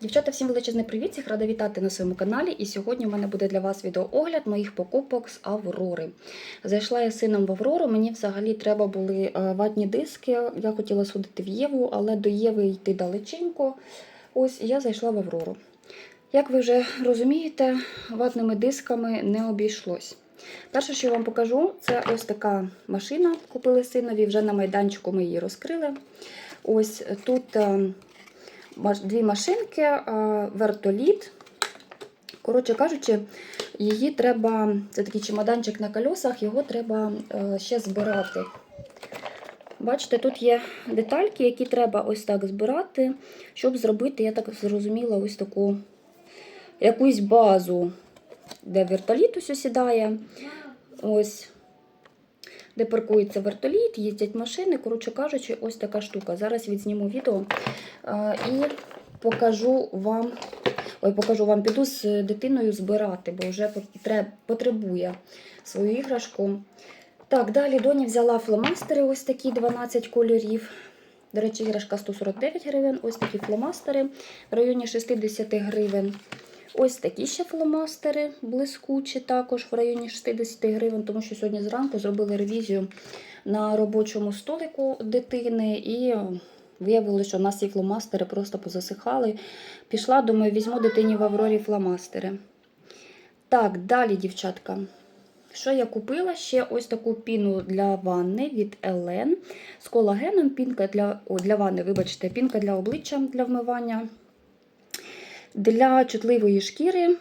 Дівчата, всім величезний привіт! Всіх рада вітати на своєму каналі. І сьогодні у мене буде для вас відеоогляд моїх покупок з Аврори. Зайшла я сином в Аврору. Мені взагалі треба були е, ватні диски. Я хотіла сходити в Єву, але до Єви йти далеченько. Ось я зайшла в Аврору. Як ви вже розумієте, ватними дисками не обійшлось. Перше, що я вам покажу, це ось така машина. Купили синові, вже на майданчику ми її розкрили. Ось тут е, дві машинки, е, вертоліт. Коротше кажучи, її треба, це такий чемоданчик на колесах, його треба е, ще збирати. Бачите, тут є детальки, які треба ось так збирати, щоб зробити, я так зрозуміла, ось таку якусь базу, де вертоліт ось сідає. Ось де паркується вертоліт, їздять машини. Коротше кажучи, ось така штука. Зараз відзніму відео і покажу вам. Ой, покажу вам, піду з дитиною збирати, бо вже потребує свою іграшку. Так, далі доні взяла фломастери, ось такі 12 кольорів. До речі, іграшка 149 гривень. Ось такі фломастери в районі 60 гривень. Ось такі ще фломастери, блискучі також в районі 60 гривень, тому що сьогодні зранку зробили ревізію на робочому столику дитини і виявилося, що у нас ці фломастери просто позасихали. Пішла, думаю, візьму дитині в Аврорі фломастери. Так, далі, дівчатка. Що я купила? Ще ось таку піну для ванни від Елен з колагеном. Пінка для, о, для ванни, вибачте, пінка для обличчя для вмивання. Для чутливої шкіри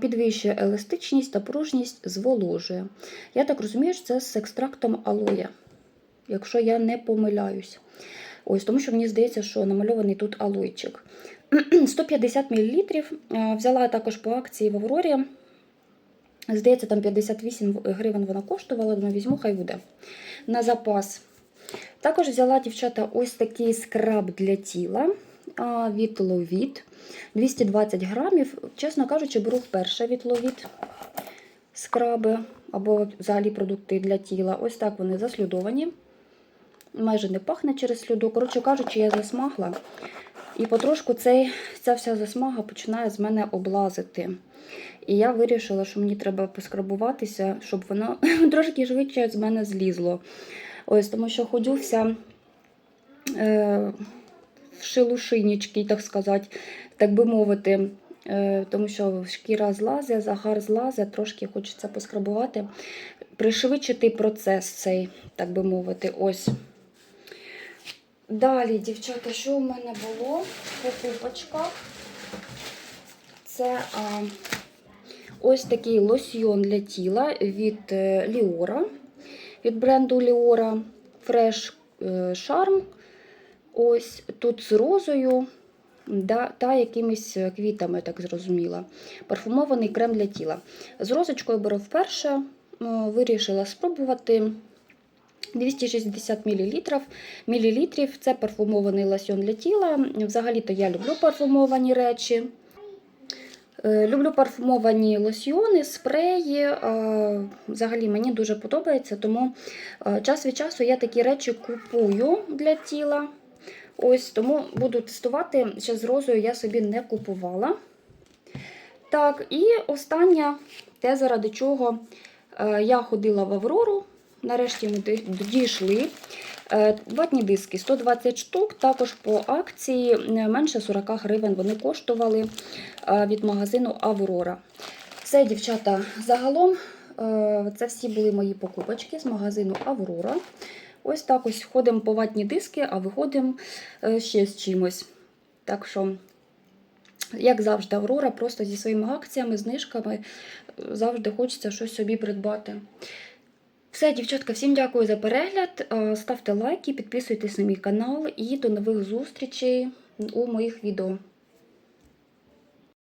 підвищує еластичність та пружність зволожує. Я так розумію, що це з екстрактом алоя, якщо я не помиляюсь. Ось, тому що мені здається, що намальований тут алойчик. 150 мл. Взяла також по акції в Аврорі. Здається, там 58 гривень вона коштувала, думаю, візьму, хай буде. На запас. Також взяла, дівчата, ось такий скраб для тіла від Lovit. 220 грамів. Чесно кажучи, беру вперше від Lovit скраби або взагалі продукти для тіла. Ось так вони заслідовані. Майже не пахне через сліду. Коротше кажучи, я засмагла. І потрошку цей, ця вся засмага починає з мене облазити. І я вирішила, що мені треба поскрабуватися, щоб воно трошки швидше з мене злізло. Ось, тому що ходю вся е, шелушинічки, так сказати, так би мовити. Е, тому що шкіра злазить, загар злазить, трошки хочеться поскрабувати, пришвидшити процес цей, так би мовити. Ось. Далі, дівчата, що в мене було в покупочках? Це а, ось такий лосьйон для тіла від е, Ліора, від бренду Ліора Fresh е, Charm. Ось тут з розою да, та якимись квітами, так зрозуміла. Парфумований крем для тіла. З розочкою беру вперше, е, вирішила спробувати. 260 мл. мілілітрів. Це парфумований лосьон для тіла. Взагалі-то я люблю парфумовані речі. Е, Люблю парфумовані лосьйони, спреї. Е, Взагалі мені дуже подобається, тому е, час від часу я такі речі купую для тіла. Ось Тому буду тестувати. Ще з розою я собі не купувала. Так, і останнє, те, заради чого е, я ходила в Аврору. Нарешті ми дійшли. Е, Ватні диски 120 штук, також по акції е, менше 40 гривень вони коштували від магазину Аврора. Все, дівчата, загалом це всі були мої покупочки з магазину Аврора. Ось так ось ходимо по ватні диски, а виходимо е, ще з чимось. Так що, як завжди, Аврора просто зі своїми акціями, знижками е, завжди хочеться щось собі придбати. Все, дівчатка, всім дякую за перегляд. Е, Ставте лайки, підписуйтесь на мій канал і до нових зустрічей у моїх відео.